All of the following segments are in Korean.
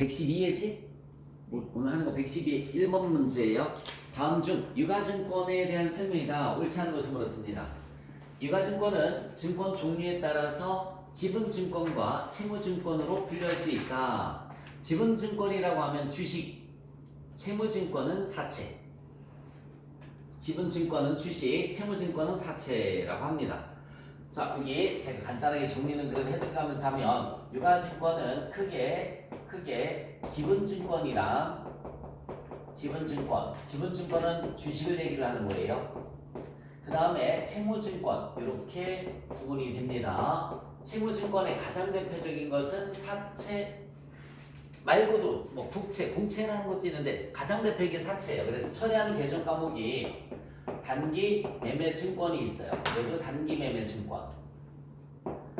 112예지? 오늘 하는 거 112, 1번 문제예요. 다음 중 유가증권에 대한 설명이다. 옳지 않은 것을 물었습니다. 유가증권은 증권 종류에 따라서 지분증권과 채무증권으로 분류할 수 있다. 지분증권이라고 하면 주식, 채무증권은 사채. 지분증권은 주식, 채무증권은 사채라고 합니다. 자, 여기 제가 간단하게 정리는 그럼 해드리면서 하면 유가증권은 크게 크게 지분증권이랑 지분증권, 지분증권은 주식을 얘기를 하는 거예요. 그 다음에 채무증권 이렇게 구분이 됩니다. 채무증권의 가장 대표적인 것은 사채 말고도 뭐 국채, 공채라는 것도 있는데 가장 대표적인 게 사채예요. 그래서 처리하는 계정 과목이 단기 매매 증권이 있어요. 얘도 단기 매매 증권.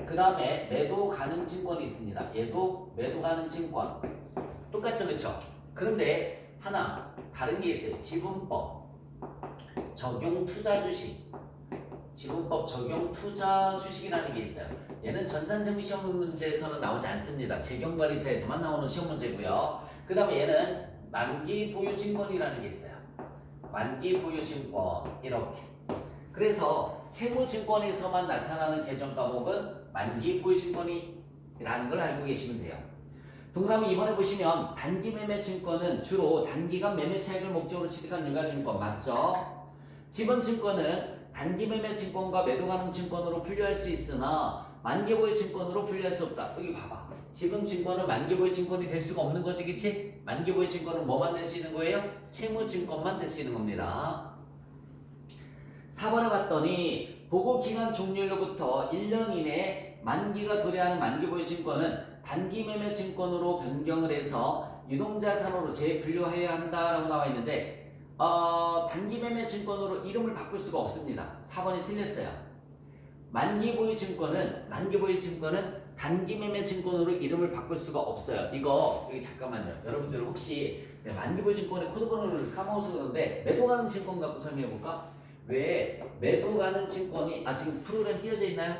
그 다음에 매도 가능 증권이 있습니다. 얘도 매도 가능 증권. 똑같죠, 그렇죠? 그런데 하나 다른 게 있어요. 지분법 적용 투자 주식. 지분법 적용 투자 주식이라는 게 있어요. 얘는 전산세무 시험 문제에서는 나오지 않습니다. 재경관리사에서만 나오는 시험 문제고요. 그 다음에 얘는 만기 보유 증권이라는 게 있어요. 만기 보유 증권 이렇게. 그래서 채무증권에서만 나타나는 계정 과목은 만기 보유 증권이라는 걸 알고 계시면 돼요. 동그라미 이번에 보시면 단기 매매 증권은 주로 단기간 매매 차익을 목적으로 취득한 유가 증권 맞죠? 지번 증권은 단기 매매 증권과 매도 가능 증권으로 분류할 수 있으나 만기 보유 증권으로 분류할 수 없다. 여기 봐봐. 지분 증권은 만기 보유 증권이 될 수가 없는 거지, 그치? 만기 보유 증권은 뭐만 될 수 있는 거예요? 채무 증권만 될 수 있는 겁니다. 4번에 봤더니 보고 기간 종료로부터 1년 이내 만기가 도래하는 만기 보유 증권은 단기 매매 증권으로 변경을 해서 유동자산으로 재분류해야 한다라고 나와 있는데 어, 단기 매매 증권으로 이름을 바꿀 수가 없습니다. 4번이 틀렸어요. 만기 보유 증권은 만기 보유 증권은 단기 매매 증권으로 이름을 바꿀 수가 없어요. 이거 여기 잠깐만요. 여러분들 혹시 만기 보유 증권의 코드 번호를 까먹어서 그런데 매도 가능 증권 갖고 설명해 볼까? 왜 매도 가능 증권이 아 지금 프로그램 띄어져 있나요?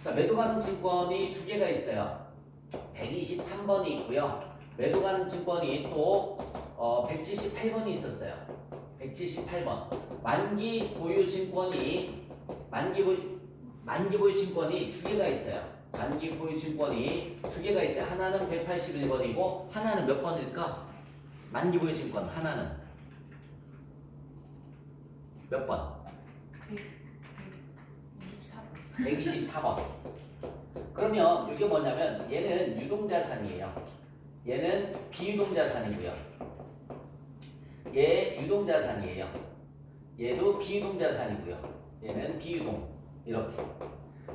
자 매도 가능 증권이 두 개가 있어요. 123번이 있고요. 매도 가능 증권이 또 어, 178번이 있었어요. 178번. 만기 보유 증권이 만기 보유 만기 보유 증권이 두 개가 있어요. 만기 보유 증권이 두 개가 있어요. 하나는 181번이고 하나는 몇 번일까? 만기 보유 증권 하나는 몇 번? 124번. 124번. 그러면 이게 뭐냐면 얘는 유동자산이에요. 얘는 비유동자산이고요. 얘 유동자산이에요. 얘도 비유동자산이고요. 얘는 비유동 이렇게.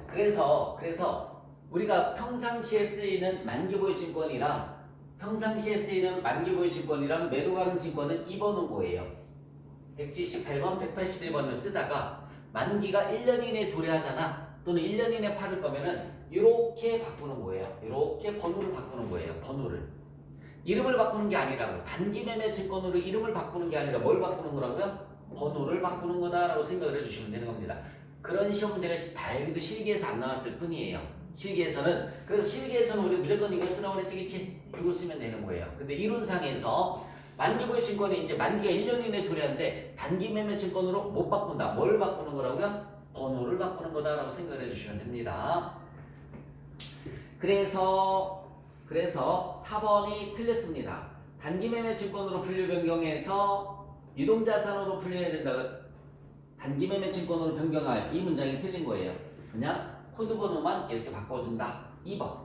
그래서 그래서 우리가 평상시에 쓰이는 만기보유 증권이랑 평상시에 쓰이는 만기보유 증권이랑 매도 가능 증권은 입어놓은 거예요. 178번, 181번을 쓰다가 만기가 1년 이내에 도래하잖아. 또는 1년 이내에 팔을 거면은 이렇게 바꾸는 거예요. 이렇게 번호를 바꾸는 거예요. 번호를. 이름을 바꾸는 게 아니라고. 단기 매매 증권으로 이름을 바꾸는 게 아니라 뭘 바꾸는 거라고요? 번호를 바꾸는 거다라고 생각을 해주시면 되는 겁니다. 그런 시험 문제가 다행히도 실기에서 안 나왔을 뿐이에요. 실기에서는 그래서 실기에서는 우리 무조건 이걸 쓰라고 했지, 그치? 이걸 쓰면 되는 거예요. 근데 이론상에서 만기 보유 증권이 이제 만기가 1년 이내에 도래하는데 단기 매매 증권으로 못 바꾼다. 뭘 바꾸는 거라고요? 번호를 바꾸는 거다라고 생각을 해주시면 됩니다. 그래서 그래서 4번이 틀렸습니다. 단기 매매 증권으로 분류 변경해서 유동자산으로 분류해야 된다. 단기 매매 증권으로 변경할 이 문장이 틀린 거예요. 그냥 코드 번호만 이렇게 바꿔준다. 2번.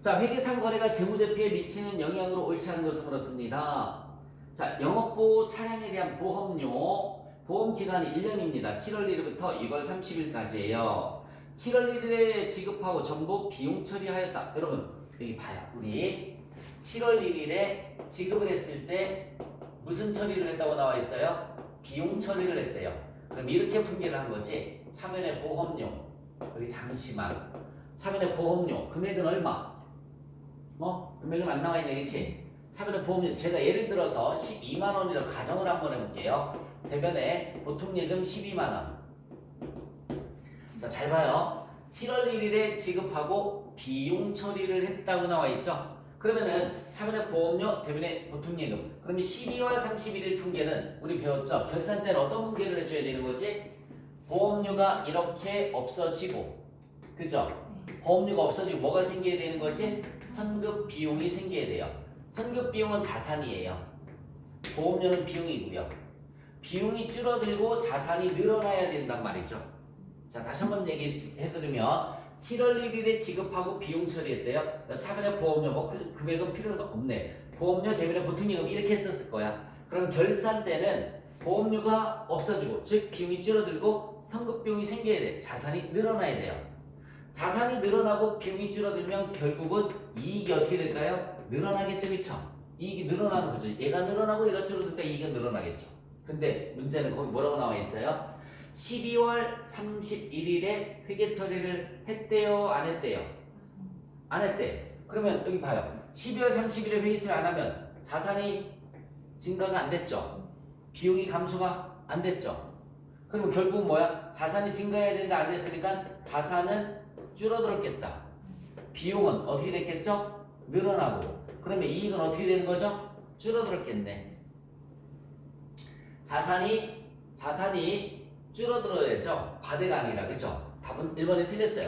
자, 회계상 거래가 재무제표에 미치는 영향으로 옳지 않은 것을 물었습니다. 자, 영업보호 차량에 대한 보험료, 보험 기간이 1년입니다. 7월 1일부터 2월 30일까지예요. 7월 1일에 지급하고 전부 비용 처리하였다. 여러분, 여기 봐요. 우리 7월 1일에 지급을 했을 때 무슨 처리를 했다고 나와 있어요? 비용 처리를 했대요. 그럼 이렇게 분기를 한 거지. 차면의 보험료, 여기 잠시만. 차면의 보험료, 금액은 얼마? 어? 금액은 안 나와 있네, 그치? 차면의 보험료, 제가 예를 들어서 12만 원이라고 가정을 한번 해볼게요. 대변에 보통 예금 12만 원. 자, 잘 봐요. 7월 1일에 지급하고 비용 처리를 했다고 나와 있죠. 그러면은 차변의 보험료, 대변의 보통예금. 그러면 12월 31일 분계는 우리 배웠죠. 결산 때는 어떤 분계를 해줘야 되는 거지? 보험료가 이렇게 없어지고, 그죠? 보험료가 없어지고 뭐가 생겨야 되는 거지? 선급 비용이 생겨야 돼요. 선급 비용은 자산이에요. 보험료는 비용이고요. 비용이 줄어들고 자산이 늘어나야 된단 말이죠. 자, 다시 한번 얘기해드리면 7월 1일에 지급하고 비용 처리했대요. 차변의 보험료, 뭐 그- 금액은 필요가 없네. 보험료 대변의 보통 예금 이렇게 했었을 거야. 그럼 결산 때는 보험료가 없어지고, 즉 비용이 줄어들고 선급 비용이 생겨야 돼. 자산이 늘어나야 돼요. 자산이 늘어나고 비용이 줄어들면 결국은 이익이 어떻게 될까요? 늘어나겠죠, 그쵸? 이익이 늘어나는 거죠. 얘가 늘어나고 얘가 줄어드니까 이익은 늘어나겠죠. 근데 문제는 거기 뭐라고 나와 있어요? 12월 31일에 회계 처리를 했대요, 안 했대요? 안 했대. 그러면 여기 봐요. 12월 30일에 회계 처리 안 하면 자산이 증가가 안 됐죠. 비용이 감소가 안 됐죠. 그러면 결국 뭐야? 자산이 증가해야 되는데 안 됐으니까 자산은 줄어들었겠다. 비용은 어떻게 됐겠죠? 늘어나고. 그러면 이익은 어떻게 되는 거죠? 줄어들었겠네. 자산이 자산이 줄어들어야죠. 과대가 아니라 그죠? 답은 1번에 틀렸어요.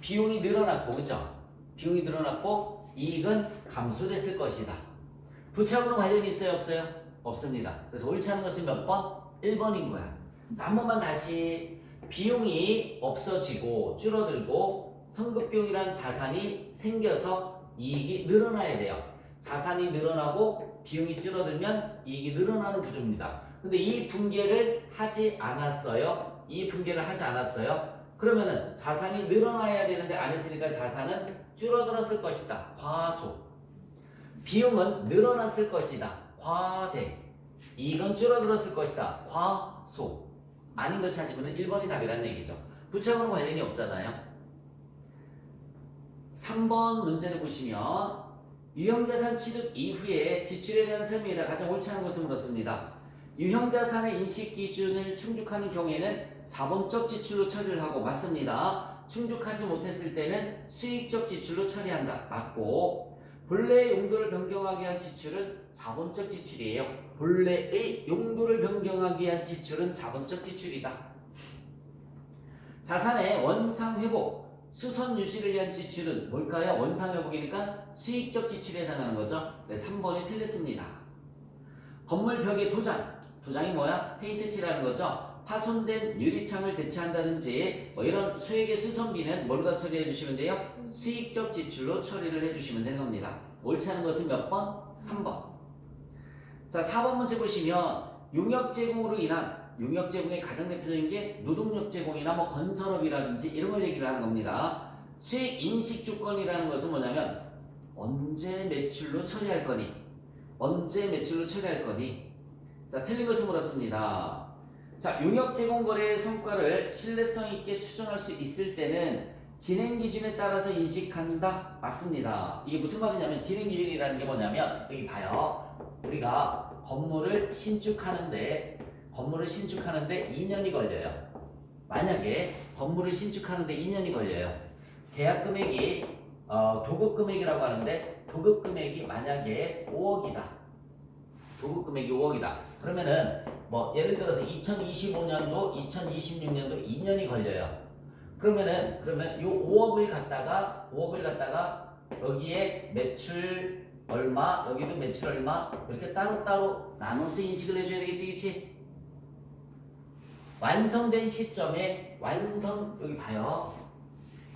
비용이 늘어났고 그죠? 비용이 늘어났고 이익은 감소됐을 것이다. 부채하고는 관련이 있어요 없어요? 없습니다. 그래서 옳지 않은 것은 몇 번? 1번인 거야. 자, 한 번만 다시 비용이 없어지고 줄어들고 성급비용이란 자산이 생겨서 이익이 늘어나야 돼요. 자산이 늘어나고 비용이 줄어들면 이익이 늘어나는 구조입니다. 근데 이 분계를 하지 않았어요. 이 분계를 하지 않았어요. 그러면은 자산이 늘어나야 되는데 안 했으니까 자산은 줄어들었을 것이다. 과소. 비용은 늘어났을 것이다. 과대. 이익은 줄어들었을 것이다. 과소. 아닌 걸 찾으면 1번이 답이라는 얘기죠. 부채하고는 관련이 없잖아요. 3번 문제를 보시면 유형자산 취득 이후에 지출에 대한 설명에다 가장 옳지 않은 것을 물었습니다. 유형자산의 인식 기준을 충족하는 경우에는 자본적 지출로 처리를 하고 맞습니다. 충족하지 못했을 때는 수익적 지출로 처리한다. 맞고 본래의 용도를 변경하기 위한 지출은 자본적 지출이에요. 본래의 용도를 변경하기 위한 지출은 자본적 지출이다. 자산의 원상 회복, 수선 유지를 위한 지출은 뭘까요? 원상 회복이니까 수익적 지출에 해당하는 거죠. 네, 3번이 틀렸습니다. 건물 벽에 도장, 도장이 뭐야? 페인트 칠하는 거죠. 파손된 유리창을 대체한다든지 뭐 이런 수익의 수선비는 뭘로 처리해 주시면 돼요? 수익적 지출로 처리를 해 주시면 되는 겁니다. 옳지 않은 것은 몇 번? 3번. 자, 4번 문제 보시면 용역 제공으로 인한 용역 제공의 가장 대표적인 게 노동력 제공이나 뭐 건설업이라든지 이런 걸 얘기를 하는 겁니다. 수익 인식 조건이라는 것은 뭐냐면 언제 매출로 처리할 거니? 언제 매출로 처리할 거니? 자, 틀린 것을 물었습니다. 자, 용역 제공 거래의 성과를 신뢰성 있게 추정할 수 있을 때는 진행 기준에 따라서 인식한다? 맞습니다. 이게 무슨 말이냐면 진행 기준이라는 게 뭐냐면 여기 봐요. 우리가 건물을 신축하는데 건물을 신축하는데 2년이 걸려요. 만약에 건물을 신축하는데 2년이 걸려요. 계약 금액이 어, 도급 금액이라고 하는데 도급 금액이 만약에 5억이다. 도급 금액이 5억이다. 그러면은 뭐 예를 들어서 2025년도, 2026년도 2년이 걸려요. 그러면은 그러면 요 5억을 갖다가 5억을 갖다가 여기에 매출 얼마, 여기도 매출 얼마 이렇게 따로따로 나눠서 인식을 해줘야 되겠지, 그치? 완성된 시점에 완성 여기 봐요.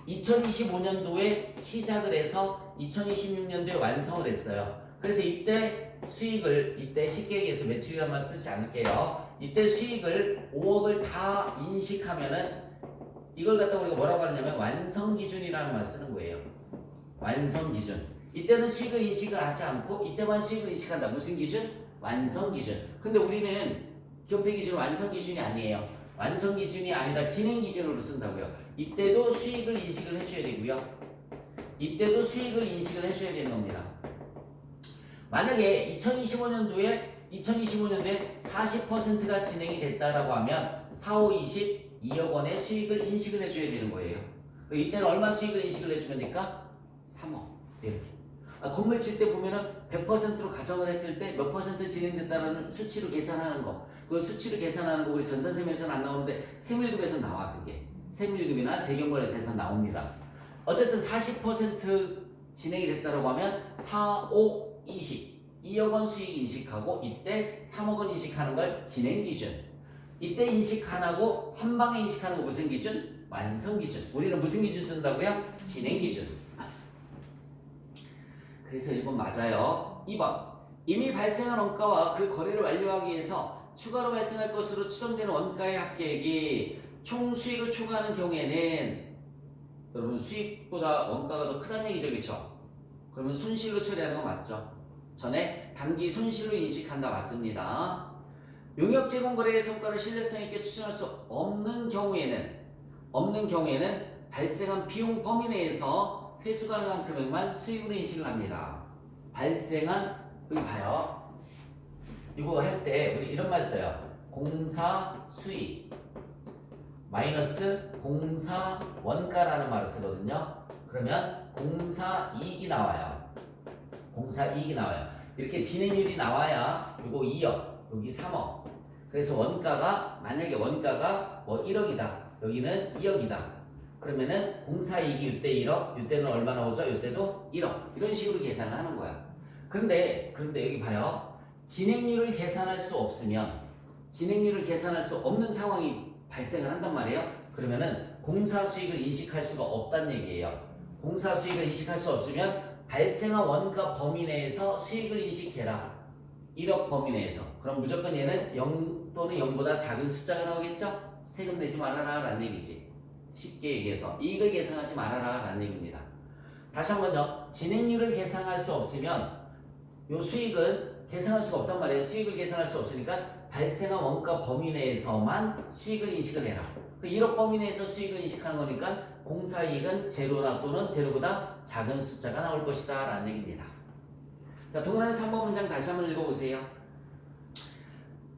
2025년도에 시작을 해서 2026년도에 완성을 했어요. 그래서 이때 수익을 이때 쉽게 얘기해서 매출이란 말 쓰지 않을게요. 이때 수익을 5억을 다 인식하면은 이걸 갖다 우리가 뭐라고 하느냐면 완성 기준이라는 말 쓰는 거예요. 완성 기준. 이때는 수익을 인식을 하지 않고 이때만 수익을 인식한다. 무슨 기준? 완성 기준. 근데 우리는 기업회 기준 완성 기준이 아니에요. 완성 기준이 아니라 진행 기준으로 쓴다고요. 이때도 수익을 인식을 해줘야 되고요. 이때도 수익을 인식을 해줘야 되는 겁니다. 만약에 2025년도에 2025년도에 40%가 진행이 됐다라고 하면 4, 5, 20 2억 원의 수익을 인식을 해줘야 되는 거예요. 이때는 얼마 수익을 인식을 해주면 될까? 3억 이렇게. 아, 건물 칠 때 보면은 100%로 가정을 했을 때 몇 퍼센트 진행됐다는 수치로 계산하는 거. 그걸 수치로 계산하는 거 우리 전산세면에서는 안 나오는데 세밀급에서 나와 그게. 세밀급이나 재경거래세에서 나옵니다. 어쨌든 40% 진행이 됐다고 하면 4, 5, 20 2억 원 수익 인식하고 이때 3억 원 인식하는 걸 진행 기준. 이때 인식 안 하고 한 방에 인식하는 거 무슨 기준? 완성 기준. 우리는 무슨 기준 쓴다고요? 진행 기준. 그래서 1번 맞아요. 2번. 이미 발생한 원가와 그 거래를 완료하기 위해서 추가로 발생할 것으로 추정되는 원가의 합계액이 총 수익을 초과하는 경우에는 여러분 수익보다 원가가 더 크다는 얘기죠, 그렇죠? 그러면 손실로 처리하는 거 맞죠? 전에 단기 손실로 인식한다 맞습니다. 용역 제공 거래의 성과를 신뢰성 있게 추정할 수 없는 경우에는 없는 경우에는 발생한 비용 범위 내에서 회수 가능한 금액만 수익으로 인식을 합니다. 발생한 여기 봐요. 이거 할 때 우리 이런 말 써요. 공사 수익 마이너스 공사 원가라는 말을 쓰거든요. 그러면 공사 이익이 나와요. 공사 이익이 나와요. 이렇게 진행률이 나와야 이거 2억, 여기 3억. 그래서 원가가 만약에 원가가 뭐 1억이다. 여기는 2억이다. 그러면은 공사 이익이 이때 1억, 이때는 얼마 나오죠? 이때도 1억. 이런 식으로 계산을 하는 거야. 그런데 그런데 여기 봐요. 진행률을 계산할 수 없으면 진행률을 계산할 수 없는 상황이 발생을 한단 말이에요. 그러면은 공사 수익을 인식할 수가 없다는 얘기예요. 공사 수익을 인식할 수 없으면 발생한 원가 범위 내에서 수익을 인식해라. 1억 범위 내에서. 그럼 무조건 얘는 0 또는 0보다 작은 숫자가 나오겠죠? 세금 내지 말아라 라는 얘기지. 쉽게 얘기해서 이익을 계산하지 말아라 라는 얘기입니다. 다시 한번요. 진행률을 계산할 수 없으면 요 수익은 계산할 수가 없단 말이에요. 수익을 계산할 수 없으니까 발생한 원가 범위 내에서만 수익을 인식을 해라. 그 1억 범위 내에서 수익을 인식하는 거니까 공사이익은 제로나 또는 제로보다 작은 숫자가 나올 것이다 라는 얘기입니다. 자, 동그라미 3번 문장 다시 한번 읽어보세요.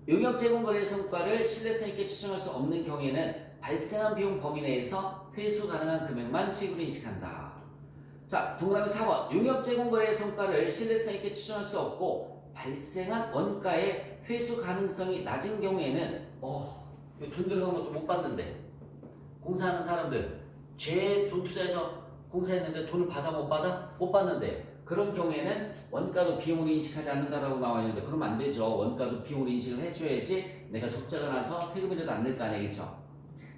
용역 제공 거래 성과를 신뢰성 있게 추정할 수 없는 경우에는 발생한 비용 범위 내에서 회수 가능한 금액만 수익으로 인식한다. 자, 동그라미 4번. 용역 제공 거래의 성과를 신뢰성 있게 추정할 수 없고 발생한 원가의 회수 가능성이 낮은 경우에는 어, 돈 들어간 것도 못 받는데 공사하는 사람들 죄돈 투자해서 공사했는데 돈을 받아 못 받아? 못 받는데 그런 경우에는 원가도 비용으로 인식하지 않는다라고 나와 있는데 그러면 안 되죠. 원가도 비용으로 인식을 해줘야지 내가 적자가 나서 세금이라도 안 낼 거 아니겠죠.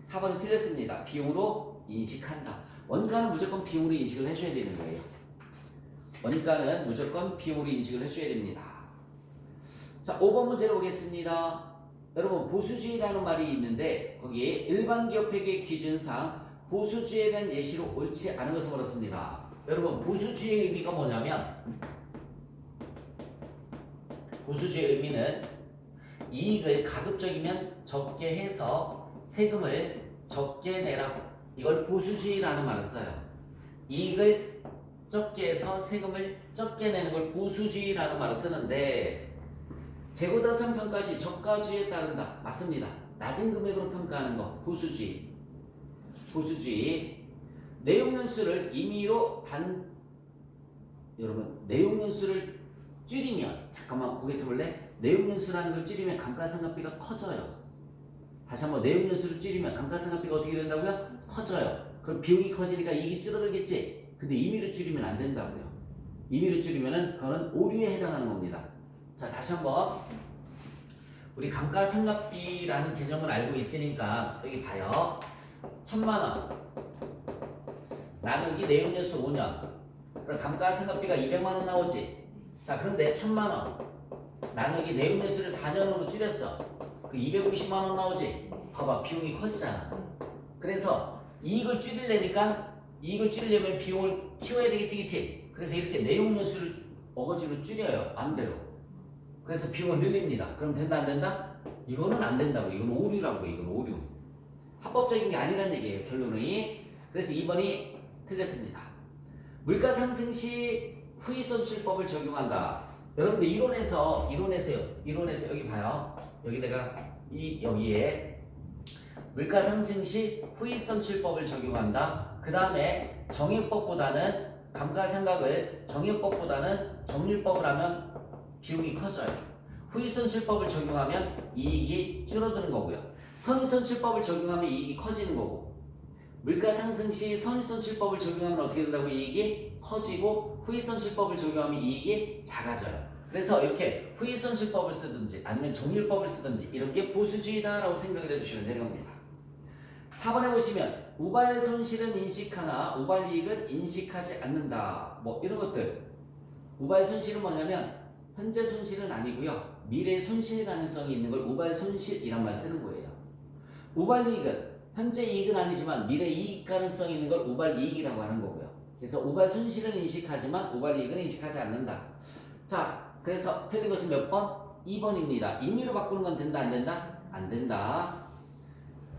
4번이 틀렸습니다. 비용으로 인식한다. 원가는 무조건 비용으로 인식을 해줘야 되는 거예요. 원가는 무조건 비용으로 인식을 해줘야 됩니다. 자, 5번 문제로 보겠습니다. 여러분, 보수주의라는 말이 있는데, 거기에 일반 기업 회계 기준상 보수주의에 대한 예시로 옳지 않은 것을 물었습니다. 여러분, 보수주의의 의미가 뭐냐면, 보수주의의 의미는 이익을 가급적이면 적게 해서 세금을 적게 내라. 이걸 보수주의라는 말을 써요. 이익을 적게 해서 세금을 적게 내는 걸 보수주의라는 말을 쓰는데 재고자산 평가 시 저가주의에 따른다. 맞습니다. 낮은 금액으로 평가하는 거 보수주의. 보수주의. 내용 연수를 임의로 단 여러분 내용 연수를 줄이면 잠깐만 고개 들볼래? 내용 연수라는 걸 줄이면 감가상각비가 커져요. 다시 한번 내용 연수를 줄이면 감가상각비가 어떻게 된다고요? 커져요. 그럼 비용이 커지니까 이익이 줄어들겠지. 근데 임의로 줄이면 안 된다고요. 임의로 줄이면은 그거는 오류에 해당하는 겁니다. 자 다시 한번 우리 감가상각비라는 개념을 알고 있으니까 여기 봐요. 천만 원 나누기 내용 연수 5년 그럼 감가상각비가 200만 원 나오지. 자 그런데 천만 원 나누기 내용 연수를 4년으로 줄였어. 그 250만 원 나오지. 봐봐 비용이 커지잖아. 그래서 이익을 줄이려니까 이익을 줄이려면 비용을 키워야 되겠지, 그치? 그래서 이렇게 내용 연수를 어거지로 줄여요, 마음대로. 그래서 비용을 늘립니다. 그럼 된다, 안 된다? 이거는 안 된다고. 이건 오류라고, 이건 오류. 합법적인 게 아니라는 얘기예요, 결론이. 그래서 2번이 틀렸습니다. 물가 상승 시 후이 선출법을 적용한다. 여러분들 이론에서, 이론에서요, 이론에서 여기 봐요. 여기 내가 이, 여기에 물가 상승 시 후입 선출법을 적용한다. 그 다음에 정의법보다는 감가상각을 정의법보다는 정률법을 하면 비용이 커져요. 후이선출법을 적용하면 이익이 줄어드는 거고요. 선의선출법을 적용하면 이익이 커지는 거고 물가 상승 시 선의선출법을 적용하면 어떻게 된다고 이익이 커지고 후이선출법을 적용하면 이익이 작아져요. 그래서 이렇게 후이선출법을 쓰든지 아니면 정률법을 쓰든지 이런 게 보수주의다라고 생각을 해주시면 되는 겁니다. 4번에 보시면 우발 손실은 인식하나 우발 이익은 인식하지 않는다. 뭐 이런 것들. 우발 손실은 뭐냐면 현재 손실은 아니고요. 미래 손실 가능성이 있는 걸 우발 손실이란 말 쓰는 거예요. 우발 이익은 현재 이익은 아니지만 미래 이익 가능성이 있는 걸 우발 이익이라고 하는 거고요. 그래서 우발 손실은 인식하지만 우발 이익은 인식하지 않는다. 자, 그래서 틀린 것은 몇 번? 2번입니다. 임의로 바꾸는 건 된다 안 된다? 안 된다.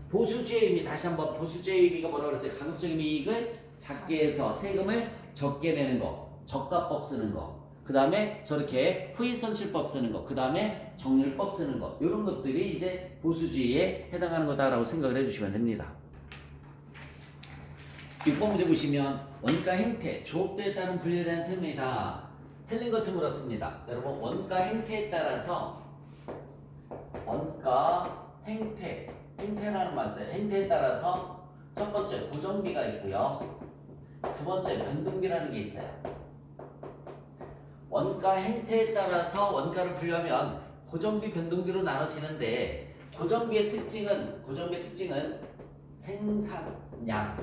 보수주의 의미 다시 한번 보수주의 의미가 뭐라고 그랬어요? 가급적인 이익을 작게 해서 세금을 적게 내는 거, 적가법 쓰는 거. 그 다음에 저렇게 후이선출법 쓰는 거, 그 다음에 정률법 쓰는 거. 이런 것들이 이제 보수주의에 해당하는 거다라고 생각을 해주시면 됩니다. 6번 문제 보시면 원가 행태, 조업도에 따른 분리에 대한 설명이다. 틀린 것을 물었습니다. 여러분 원가 행태에 따라서 원가 행태, 행태라는 말 써요. 행태에 따라서 첫 번째 고정비가 있고요. 두 번째 변동비라는 게 있어요. 원가 행태에 따라서 원가를 분류하면 고정비, 변동비로 나눠지는데 고정비의 특징은 고정비의 특징은 생산량.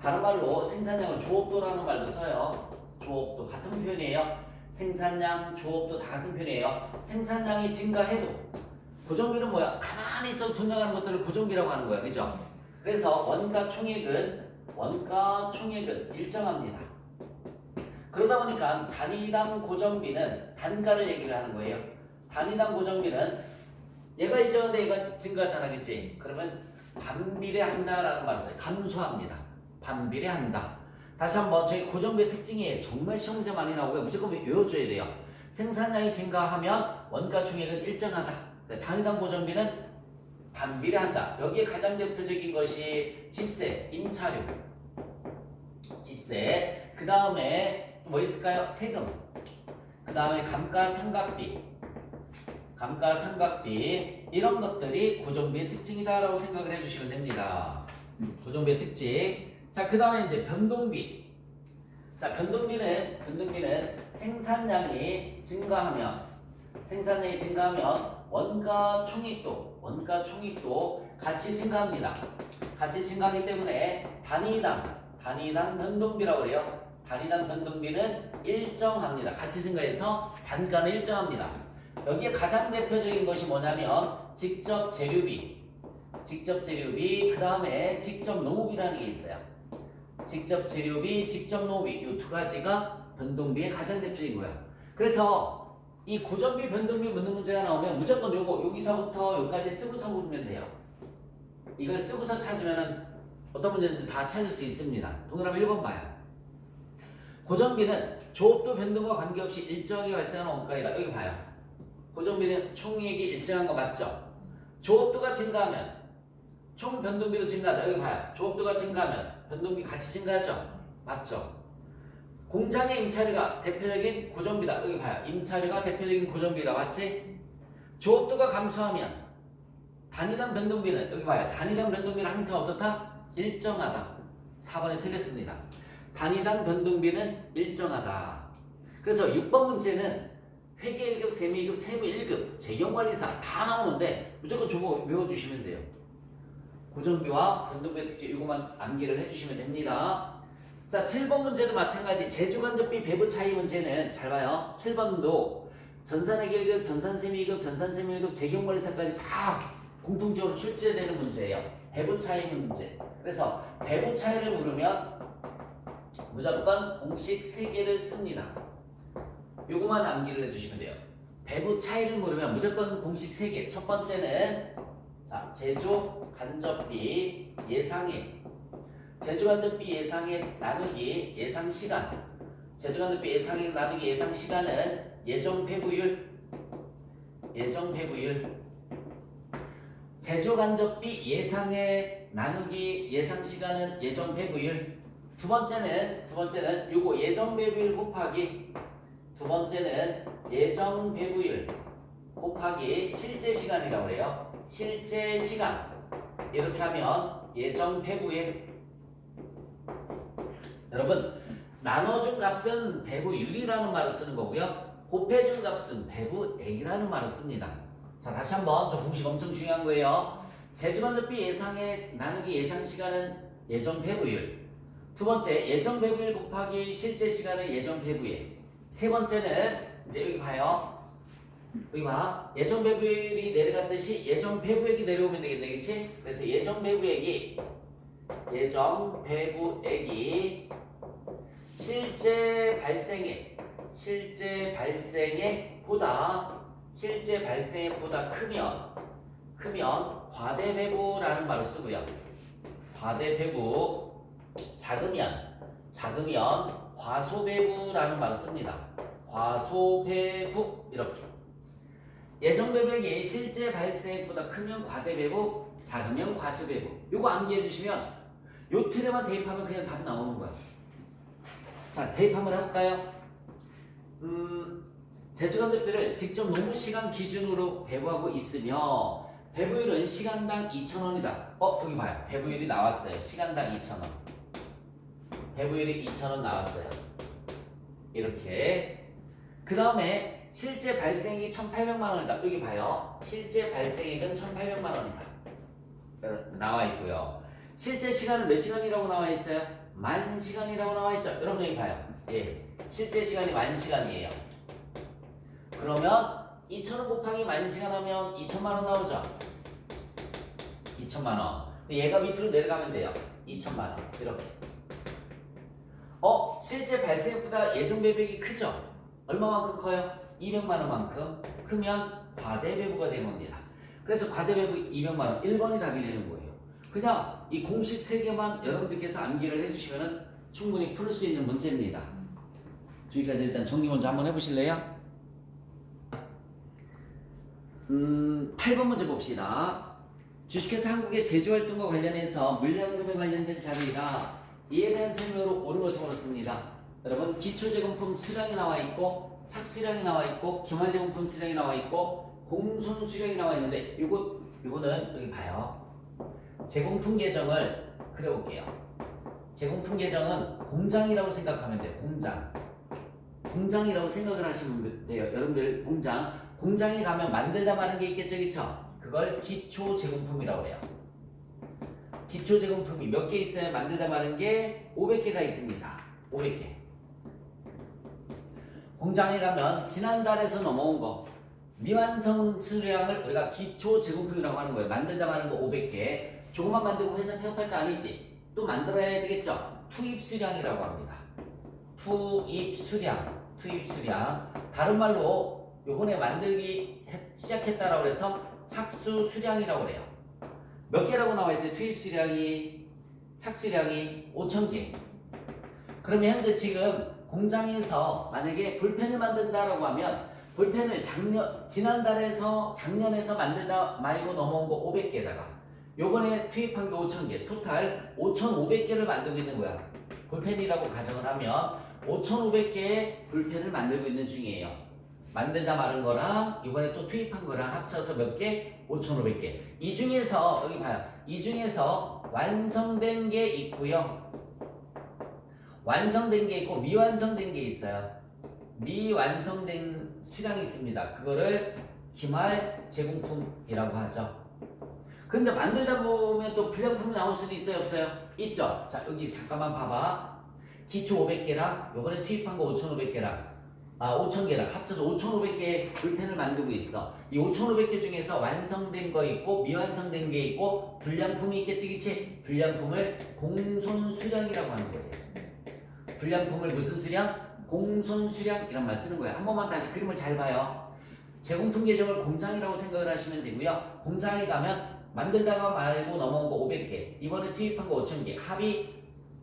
다른 말로 생산량을 조업도라는 말도 써요. 조업도 같은 표현이에요. 생산량, 조업도 다 같은 표현이에요. 생산량이 증가해도 고정비는 뭐야? 가만히 있어도 돈 나가는 것들을 고정비라고 하는 거야. 그죠? 그래서 원가 총액은 원가 총액은 일정합니다. 그러다 보니까 단위당 고정비는 단가를 얘기를 하는 거예요. 단위당 고정비는 얘가 일정한데 얘가 증가하잖아, 그치? 그러면 반비례한다라는 말을 써요. 감소합니다. 반비례한다. 다시 한번 저희 고정비의 특징이 정말 시험 문제 많이 나오고요. 무조건 외워줘야 돼요. 생산량이 증가하면 원가 총액은 일정하다. 네, 단위당 고정비는 반비례한다. 여기에 가장 대표적인 것이 집세, 임차료, 집세. 그 다음에 뭐 있을까요? 세금. 그 다음에 감가상각비, 감가상각비 이런 것들이 고정비의 특징이다라고 생각을 해주시면 됩니다. 고정비의 특징. 자, 그 다음에 이제 변동비. 자, 변동비는 변동비는 생산량이 증가하면 생산량이 증가하면 원가 총익도 원가 총익도 같이 증가합니다. 같이 증가하기 때문에 단위당 단위당 변동비라고 그래요. 단위당 변동비는 일정합니다. 같이 증가해서 단가는 일정합니다. 여기에 가장 대표적인 것이 뭐냐면 직접 재료비, 직접 재료비, 그 다음에 직접 농업이라는 게 있어요. 직접 재료비, 직접 농업비 이 두 가지가 변동비의 가장 대표적인 거야. 그래서 이 고정비, 변동비 묻는 문제가 나오면 무조건 요거 여기서부터 여기까지 쓰고서 묻으면 돼요. 이걸 쓰고서 찾으면은 어떤 문제든지 다 찾을 수 있습니다. 동그라미 1번 봐요. 고정비는 조업도 변동과 관계없이 일정하게 발생하는 원가이다. 여기 봐요. 고정비는 총액이 일정한 거 맞죠? 조업도가 증가하면 총 변동비도 증가하다. 여기 봐요. 조업도가 증가하면 변동비 같이 증가하죠? 맞죠? 공장의 임차료가 대표적인 고정비다. 여기 봐요. 임차료가 대표적인 고정비다. 맞지? 조업도가 감소하면 단위당 변동비는 여기 봐요. 단위당 변동비는 항상 어떻다? 일정하다. 4번에 틀렸습니다. 단위당 변동비는 일정하다. 그래서 6번 문제는 회계 1급, 세무 2급, 세무 1급, 재경관리사 다 나오는데 무조건 저거 외워주시면 돼요. 고정비와 변동비의 특징 이것만 암기를 해주시면 됩니다. 자, 7번 문제도 마찬가지. 제주간접비 배부 차이 문제는 잘 봐요. 7번도 전산회계 1급, 전산세무 2급, 전산세무 1급, 재경관리사까지 다 공통적으로 출제되는 문제예요. 배부 차이 문제. 그래서 배부 차이를 물으면 무조건 공식 3개를 씁니다. 요거만 암기를 해주시면 돼요. 배부 차이를 물으면 무조건 공식 3개. 첫 번째는 자 제조 간접비 예상액 제조 간접비 예상액 나누기 예상 시간 제조 간접비 예상액 나누기 예상 시간은 예정 배부율 예정 배부율 제조 간접비 예상의 나누기 예상 시간은 예정 배부율. 두 번째는 두 번째는 요거 예정 배부율 곱하기 두 번째는 예정 배부율 곱하기 실제 시간이라고 그래요. 실제 시간 이렇게 하면 예정 배부의 여러분 나눠준 값은 배부율이라는 말을 쓰는 거고요. 곱해준 값은 배부액이라는 말을 씁니다. 자 다시 한번 저 공식 엄청 중요한 거예요. 제주반대비 예상의 나누기 예상 시간은 예정 배부율. 두 번째 예정 배부율 곱하기 실제 시간은 예정 배부액. 세 번째는 이제 여기 봐요. 여기 봐. 예정 배부율이 내려갔듯이 예정 배부액이 내려오면 되겠네, 그렇지? 그래서 예정 배부액이 예정 배부액이 실제 발생액 실제 발생액보다 실제 발생액보다 크면 크면 과대 배부라는 말을 쓰고요. 과대 배부 작으면 작으면 과소배부라는 말을 씁니다. 과소배부 이렇게 예정 배부액이 실제 발생액보다 크면 과대배부 작으면 과소배부 요거 암기해 주시면 요 틀에만 대입하면 그냥 답이 나오는 거야. 자 대입 한번 해볼까요? 음, 제주관 대표를 직접 노무 시간 기준으로 배부하고 있으며 배부율은 시간당 2,000원이다. 어 여기 봐요. 배부율이 나왔어요. 시간당 2,000원. 배부율이 2,000원 나왔어요. 이렇게 그 다음에 실제 발생액이 1,800만 원이다. 여기 봐요. 실제 발생액은 1,800만 원이다. 나와 있고요. 실제 시간은 몇 시간이라고 나와 있어요? 만 시간이라고 나와 있죠. 여러분 여기 봐요. 예, 실제 시간이 만 시간이에요. 그러면 2,000원 곱하기 만 시간 하면 2천만 원 나오죠. 2천만 원. 얘가 밑으로 내려가면 돼요. 2천만 원 이렇게. 어, 실제 발생액보다 예정 배백이 크죠. 얼마만큼 커요? 200만 원만큼 크면 과대배부가 되는 겁니다. 그래서 과대배부 200만 원 1번이 답이 되는 거예요. 그냥 이 공식 세 개만 여러분들께서 암기를 해주시면 충분히 풀 수 있는 문제입니다. 여기까지 일단 정리 먼저 한번 해보실래요? 음, 8번 문제 봅시다. 주식회사 한국의 제조활동과 관련해서 물량금에 관련된 자료이라 이에 대한 설명으로 옳은 것을 걸었습니다. 여러분 기초제공품 수량이 나와 있고 착수량이 나와 있고 기말제공품 수량이 나와 있고 공손 수량이 나와 있는데 요거 요거는 여기 봐요. 제공품 계정을 그려볼게요. 제공품 계정은 공장이라고 생각하면 돼요. 공장. 공장이라고 생각을 하시면 돼요. 여러분들 공장. 공장에 가면 만들다 마는 게 있겠죠, 그쵸? 그걸 기초 제공품이라고 그래요. 기초 제공품이 몇 개 있어요? 만들다 마는 게 500개가 있습니다. 500개. 공장에 가면 지난달에서 넘어온 거 미완성 수량을 우리가 기초 제공품이라고 하는 거예요. 만들다 마는 거 500개. 조금만 만들고 회사 폐업할 거 아니지. 또 만들어야 되겠죠. 투입 수량이라고 합니다. 투입 수량, 투입 수량. 다른 말로 요번에 만들기 해- 시작했다라고 해서 착수 수량이라고 그래요. 몇 개라고 나와 있어요? 투입 수량이 착수량이 5천 개. 그러면 현재 지금 공장에서 만약에 볼펜을 만든다라고 하면 볼펜을 작년 지난달에서 작년에서 만들다 말고 넘어온 거 500개에다가 요번에 투입한 게 5,000개, 토탈 5,500개를 만들고 있는 거야. 볼펜이라고 가정을 하면 5,500개의 볼펜을 만들고 있는 중이에요. 만들다 마른 거랑 이번에 또 투입한 거랑 합쳐서 몇 개? 5,500개. 이 중에서 여기 봐요. 이 중에서 완성된 게 있고요. 완성된 게 있고 미완성된 게 있어요. 미완성된 수량이 있습니다. 그거를 기말 제공품이라고 하죠. 근데 만들다 보면 또 불량품이 나올 수도 있어요, 없어요? 있죠. 자, 여기 잠깐만 봐봐. 기초 500개랑 요번에 투입한 거 5,500개랑 아, 5,000개랑 합쳐서 5,500개의 불펜을 만들고 있어. 이 5,500개 중에서 완성된 거 있고 미완성된 게 있고 불량품이 있겠지, 그치? 불량품을 공손 수량이라고 하는 거예요. 불량품을 무슨 수량? 공손 수량 이란 말 쓰는 거예요. 한 번만 다시 그림을 잘 봐요. 제공품 계정을 공장이라고 생각을 하시면 되고요. 공장에 가면 만들다가 말고 넘어온 거 500개, 이번에 투입한 거 5,000개, 합이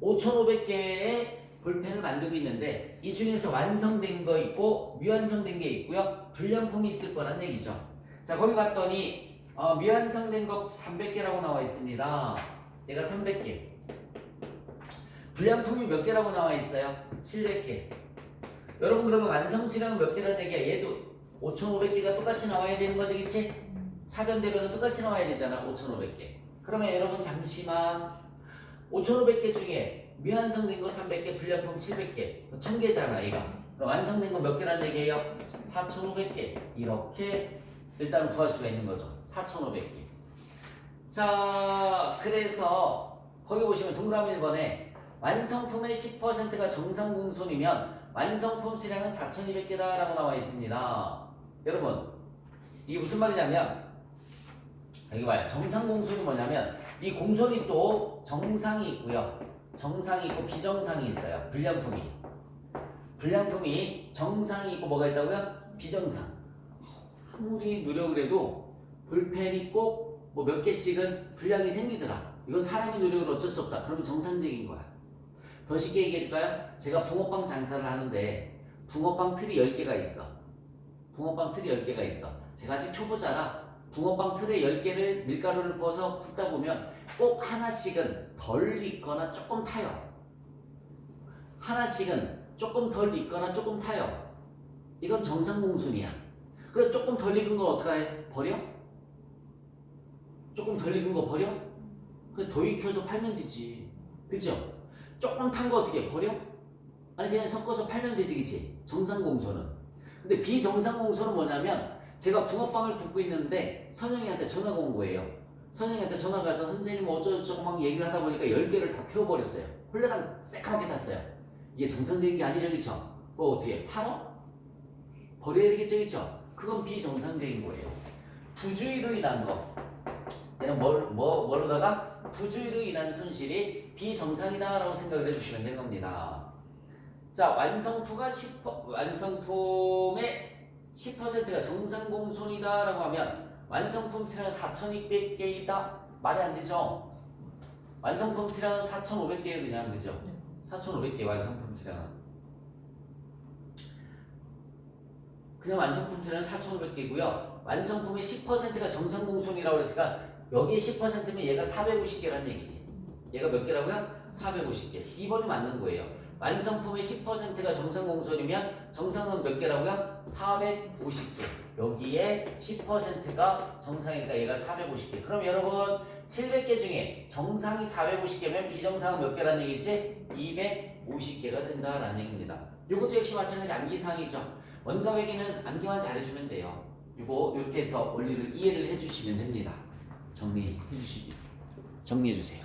5,500개의 볼펜을 만들고 있는데 이 중에서 완성된 거 있고 미완성된 게 있고요. 불량품이 있을 거란 얘기죠. 자, 거기 봤더니 어, 미완성된 거 300개라고 나와 있습니다. 얘가 300개. 불량품이 몇 개라고 나와 있어요? 700개. 여러분 그러면 완성 수량은 몇 개라 되게 얘도 5,500개가 똑같이 나와야 되는 거지, 그치? 차변 대변은 똑같이 나와야 되잖아, 5,500개. 그러면 여러분 잠시만 5,500개 중에 미완성된 거 300개, 불량품 700개, 1,000개잖아, 얘가. 그럼 완성된 거 몇 개란 얘기예요? 4,500개. 이렇게 일단 구할 수가 있는 거죠. 4,500개. 자, 그래서 거기 보시면 동그라미 1번에 완성품의 10%가 정상 공손이면 완성품 수량은 4,200개다라고 나와 있습니다. 여러분, 이게 무슨 말이냐면 여기 봐요. 정상 공손이 뭐냐면 이 공손이 또 정상이 있고요. 정상이 있고 비정상이 있어요. 불량품이. 불량품이 정상이 있고 뭐가 있다고요? 비정상. 아무리 노력을 해도 볼펜이 꼭 뭐 몇 개씩은 불량이 생기더라. 이건 사람이 노력을 어쩔 수 없다. 그러면 정상적인 거야. 더 쉽게 얘기해 줄까요? 제가 붕어빵 장사를 하는데 붕어빵 틀이 10개가 있어. 붕어빵 틀이 10개가 있어. 제가 아직 초보자라 붕어빵 틀에 10개를 밀가루를 부어서 굽다 보면 꼭 하나씩은 덜 익거나 조금 타요. 하나씩은 조금 덜 익거나 조금 타요. 이건 정상 공손이야. 그래 조금 덜 익은 거 어떡해? 버려? 조금 덜 익은 거 버려? 그래 더 익혀서 팔면 되지. 그죠? 조금 탄 거 어떻게 해? 버려? 아니 그냥 섞어서 팔면 되지 그치? 정상 공손은. 근데 비정상 공손은 뭐냐면 제가 붕어빵을 굽고 있는데 선영이한테 전화가 온 거예요. 선영이한테 전화 가서 선생님 어쩌고저쩌고 막 얘기를 하다 보니까 10개를 다 태워버렸어요. 홀레당 새까맣게 탔어요. 이게 정상적인 게 아니죠, 그쵸? 그거 어떻게 팔어? 버려야 되겠죠, 그쵸? 그건 비정상적인 거예요. 부주의로 인한 거. 얘는 뭘, 뭐, 뭐로다가 부주의로 인한 손실이 비정상이다라고 생각을 해주시면 되는 겁니다. 자, 완성품가 10, 완성품의 10%가 정상 공손이다 라고 하면 완성품 수량은 4,200개이다 말이 안 되죠. 완성품 수량은 4,500개예요, 그냥 그죠? 4,500개 완성품 수량은 그냥 완성품 수량은 4,500개고요. 완성품의 10%가 정상 공손이라고 그랬으니까 여기에 10%면 얘가 450개라는 얘기지. 얘가 몇 개라고요? 450개. 2번이 맞는 거예요. 완성품의 10%가 정상 공손이면 정상은 몇 개라고요? 450개. 여기에 10%가 정상이니까 얘가 450개. 그럼 여러분 700개 중에 정상이 450개면 비정상은 몇 개라는 얘기지? 250개가 된다라는 얘기입니다. 이것도 역시 마찬가지 암기사항이죠. 원가 회계는 암기만 잘해주면 돼요. 이거 이렇게 해서 원리를 이해를 해주시면 됩니다. 정리해 주시 정리해 주세요.